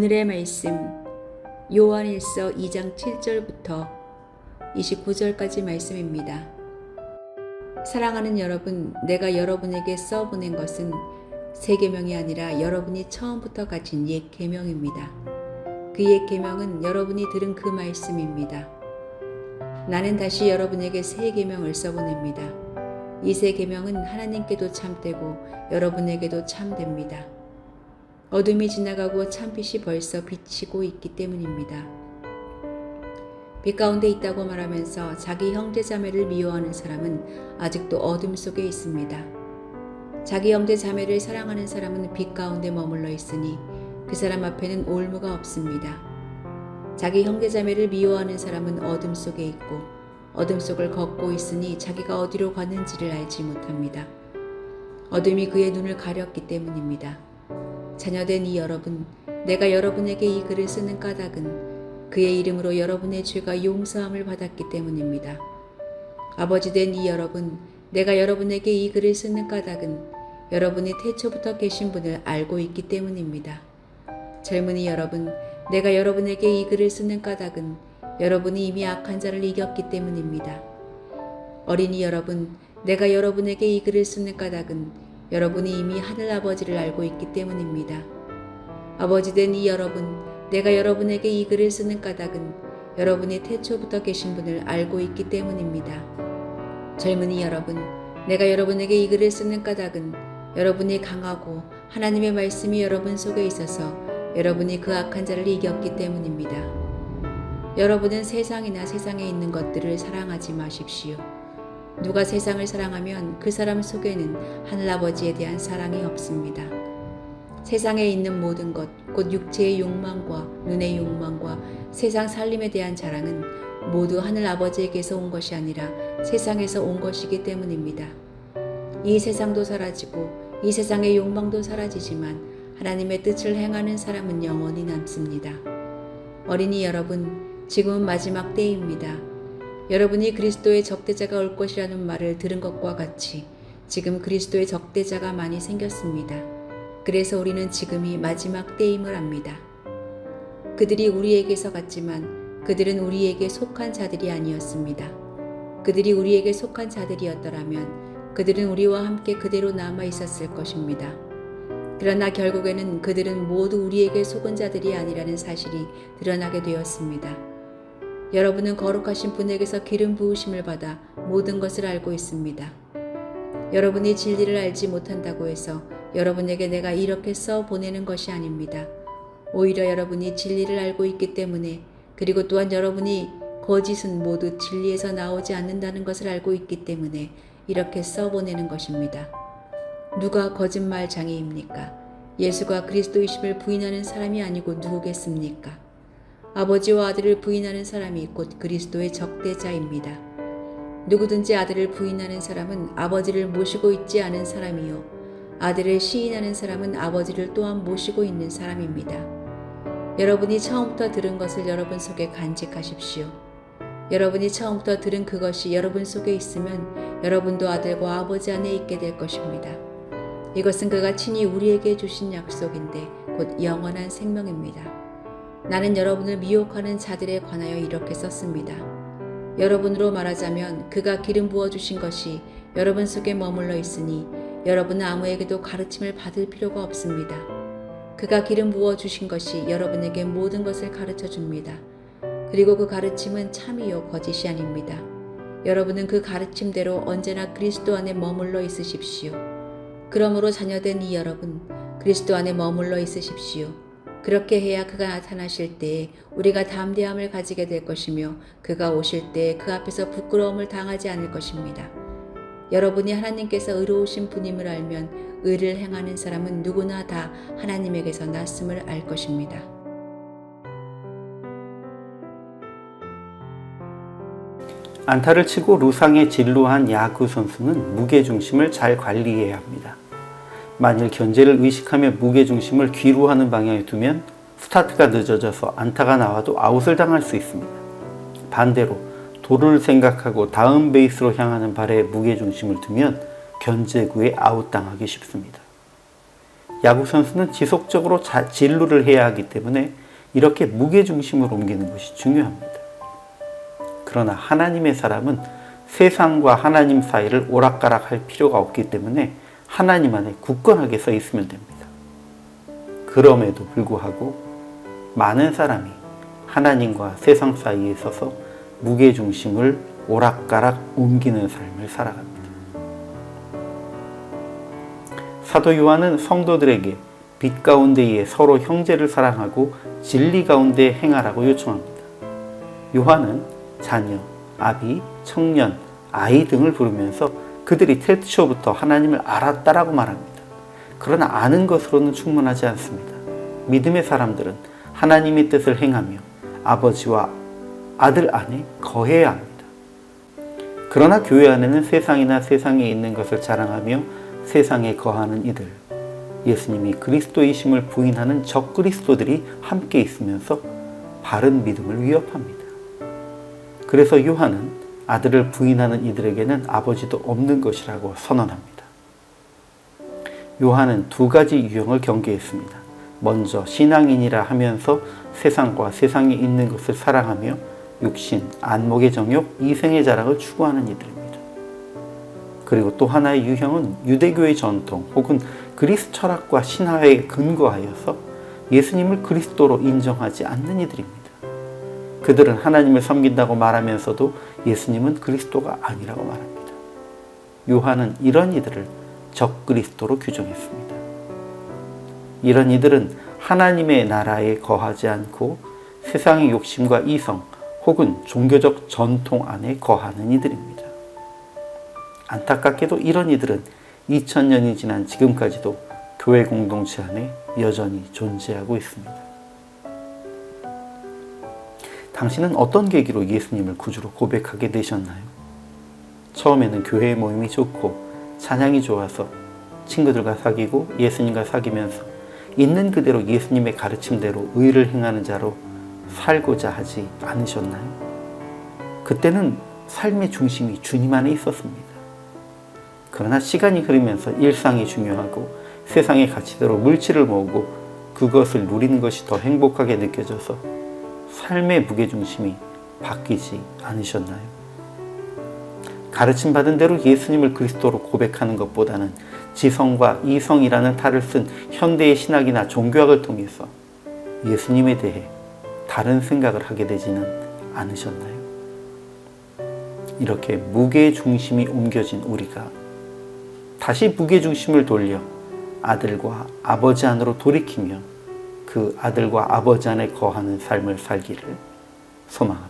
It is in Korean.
오늘의 말씀 요한일서 2장 7절부터 29절까지 말씀입니다. 사랑하는 여러분, 내가 여러분에게 써 보낸 것은 새 계명이 아니라 여러분이 처음부터 가진 옛 계명입니다. 그 옛 계명은 여러분이 들은 그 말씀입니다. 나는 다시 여러분에게 새 계명을 써 보냅니다. 이새 계명은 하나님께도 참되고 여러분에게도 참됩니다. 어둠이 지나가고 참빛이 벌써 비치고 있기 때문입니다. 빛 가운데 있다고 말하면서 자기 형제 자매를 미워하는 사람은 아직도 어둠 속에 있습니다. 자기 형제 자매를 사랑하는 사람은 빛 가운데 머물러 있으니 그 사람 앞에는 올무가 없습니다. 자기 형제 자매를 미워하는 사람은 어둠 속에 있고 어둠 속을 걷고 있으니 자기가 어디로 가는지를 알지 못합니다. 어둠이 그의 눈을 가렸기 때문입니다. 자녀된 이 여러분, 내가 여러분에게 이 글을 쓰는 까닭은 그의 이름으로 여러분의 죄가 용서함을 받았기 때문입니다. 아버지 된 이 여러분, 내가 여러분에게 이 글을 쓰는 까닭은 여러분이 태초부터 계신 분을 알고 있기 때문입니다. 젊은이 여러분, 내가 여러분에게 이 글을 쓰는 까닭은 여러분이 이미 악한 자를 이겼기 때문입니다. 어린이 여러분, 내가 여러분에게 이 글을 쓰는 까닭은 여러분이 이미 하늘 아버지를 알고 있기 때문입니다. 아버지 된 이 여러분, 내가 여러분에게 이 글을 쓰는 까닭은 여러분이 태초부터 계신 분을 알고 있기 때문입니다. 젊은이 여러분, 내가 여러분에게 이 글을 쓰는 까닭은 여러분이 강하고 하나님의 말씀이 여러분 속에 있어서 여러분이 그 악한 자를 이겼기 때문입니다. 여러분은 세상이나 세상에 있는 것들을 사랑하지 마십시오. 누가 세상을 사랑하면 그 사람 속에는 하늘아버지에 대한 사랑이 없습니다. 세상에 있는 모든 것, 곧 육체의 욕망과 눈의 욕망과 세상 살림에 대한 자랑은 모두 하늘아버지에게서 온 것이 아니라 세상에서 온 것이기 때문입니다. 이 세상도 사라지고 이 세상의 욕망도 사라지지만 하나님의 뜻을 행하는 사람은 영원히 남습니다. 어린이 여러분, 지금은 마지막 때입니다. 여러분이 그리스도의 적대자가 올 것이라는 말을 들은 것과 같이 지금 그리스도의 적대자가 많이 생겼습니다. 그래서 우리는 지금이 마지막 때임을 압니다. 그들이 우리에게서 갔지만 그들은 우리에게 속한 자들이 아니었습니다. 그들이 우리에게 속한 자들이었더라면 그들은 우리와 함께 그대로 남아 있었을 것입니다. 그러나 결국에는 그들은 모두 우리에게 속은 자들이 아니라는 사실이 드러나게 되었습니다. 여러분은 거룩하신 분에게서 기름 부으심을 받아 모든 것을 알고 있습니다. 여러분이 진리를 알지 못한다고 해서 여러분에게 내가 이렇게 써 보내는 것이 아닙니다. 오히려 여러분이 진리를 알고 있기 때문에 그리고 또한 여러분이 거짓은 모두 진리에서 나오지 않는다는 것을 알고 있기 때문에 이렇게 써 보내는 것입니다. 누가 거짓말 장애입니까? 예수가 그리스도이심을 부인하는 사람이 아니고 누구겠습니까? 아버지와 아들을 부인하는 사람이 곧 그리스도의 적대자입니다. 누구든지 아들을 부인하는 사람은 아버지를 모시고 있지 않은 사람이요. 아들을 시인하는 사람은 아버지를 또한 모시고 있는 사람입니다. 여러분이 처음부터 들은 것을 여러분 속에 간직하십시오. 여러분이 처음부터 들은 그것이 여러분 속에 있으면 여러분도 아들과 아버지 안에 있게 될 것입니다. 이것은 그가 친히 우리에게 주신 약속인데 곧 영원한 생명입니다. 나는 여러분을 미혹하는 자들에 관하여 이렇게 썼습니다. 여러분으로 말하자면 그가 기름 부어 주신 것이 여러분 속에 머물러 있으니 여러분은 아무에게도 가르침을 받을 필요가 없습니다. 그가 기름 부어 주신 것이 여러분에게 모든 것을 가르쳐 줍니다. 그리고 그 가르침은 참이요 거짓이 아닙니다. 여러분은 그 가르침대로 언제나 그리스도 안에 머물러 있으십시오. 그러므로 자녀된 이 여러분, 그리스도 안에 머물러 있으십시오. 그렇게 해야 그가 나타나실 때에 우리가 담대함을 가지게 될 것이며 그가 오실 때에 그 앞에서 부끄러움을 당하지 않을 것입니다. 여러분이 하나님께서 의로우신 분임을 알면 의를 행하는 사람은 누구나 다 하나님에게서 났음을 알 것입니다. 안타를 치고 루상에 진루한 야구 선수는 무게 중심을 잘 관리해야 합니다. 만일 견제를 의식하며 무게 중심을 뒤로 하는 방향에 두면 스타트가 늦어져서 안타가 나와도 아웃을 당할 수 있습니다. 반대로 도를 생각하고 다음 베이스로 향하는 발에 무게 중심을 두면 견제구에 아웃당하기 쉽습니다. 야구 선수는 지속적으로 자, 진루를 해야 하기 때문에 이렇게 무게 중심을 옮기는 것이 중요합니다. 그러나 하나님의 사람은 세상과 하나님 사이를 오락가락 할 필요가 없기 때문에 하나님 안에 굳건하게 서 있으면 됩니다. 그럼에도 불구하고 많은 사람이 하나님과 세상 사이에 서서 무게 중심을 오락가락 옮기는 삶을 살아갑니다. 사도 요한은 성도들에게 빛 가운데에 서로 형제를 사랑하고 진리 가운데 행하라고 요청합니다. 요한은 자녀, 아비, 청년, 아이 등을 부르면서 그들이 태초부터 하나님을 알았다라고 말합니다. 그러나 아는 것으로는 충분하지 않습니다. 믿음의 사람들은 하나님의 뜻을 행하며 아버지와 아들 안에 거해야 합니다. 그러나 교회 안에는 세상이나 세상에 있는 것을 자랑하며 세상에 거하는 이들, 예수님이 그리스도이심을 부인하는 적 그리스도들이 함께 있으면서 바른 믿음을 위협합니다. 그래서 요한은 아들을 부인하는 이들에게는 아버지도 없는 것이라고 선언합니다. 요한은 두 가지 유형을 경계했습니다. 먼저 신앙인이라 하면서 세상과 세상에 있는 것을 사랑하며 육신, 안목의 정욕, 이생의 자랑을 추구하는 이들입니다. 그리고 또 하나의 유형은 유대교의 전통 혹은 그리스 철학과 신화에 근거하여서 예수님을 그리스도로 인정하지 않는 이들입니다. 그들은 하나님을 섬긴다고 말하면서도 예수님은 그리스도가 아니라고 말합니다. 요한은 이런 이들을 적그리스도로 규정했습니다. 이런 이들은 하나님의 나라에 거하지 않고 세상의 욕심과 이성 혹은 종교적 전통 안에 거하는 이들입니다. 안타깝게도 이런 이들은 2000년이 지난 지금까지도 교회 공동체 안에 여전히 존재하고 있습니다. 당신은 어떤 계기로 예수님을 구주로 고백하게 되셨나요? 처음에는 교회 모임이 좋고 찬양이 좋아서 친구들과 사귀고 예수님과 사귀면서 있는 그대로 예수님의 가르침대로 의를 행하는 자로 살고자 하지 않으셨나요? 그때는 삶의 중심이 주님 안에 있었습니다. 그러나 시간이 흐르면서 일상이 중요하고 세상의 가치대로 물질을 모으고 그것을 누리는 것이 더 행복하게 느껴져서 삶의 무게중심이 바뀌지 않으셨나요? 가르침 받은 대로 예수님을 그리스도로 고백하는 것보다는 지성과 이성이라는 탈을 쓴 현대의 신학이나 종교학을 통해서 예수님에 대해 다른 생각을 하게 되지는 않으셨나요? 이렇게 무게 중심이 옮겨진 우리가 다시 무게 중심을 돌려 아들과 아버지 안으로 돌이키며 그 아들과 아버지 안에 거하는 삶을 살기를 소망합니다.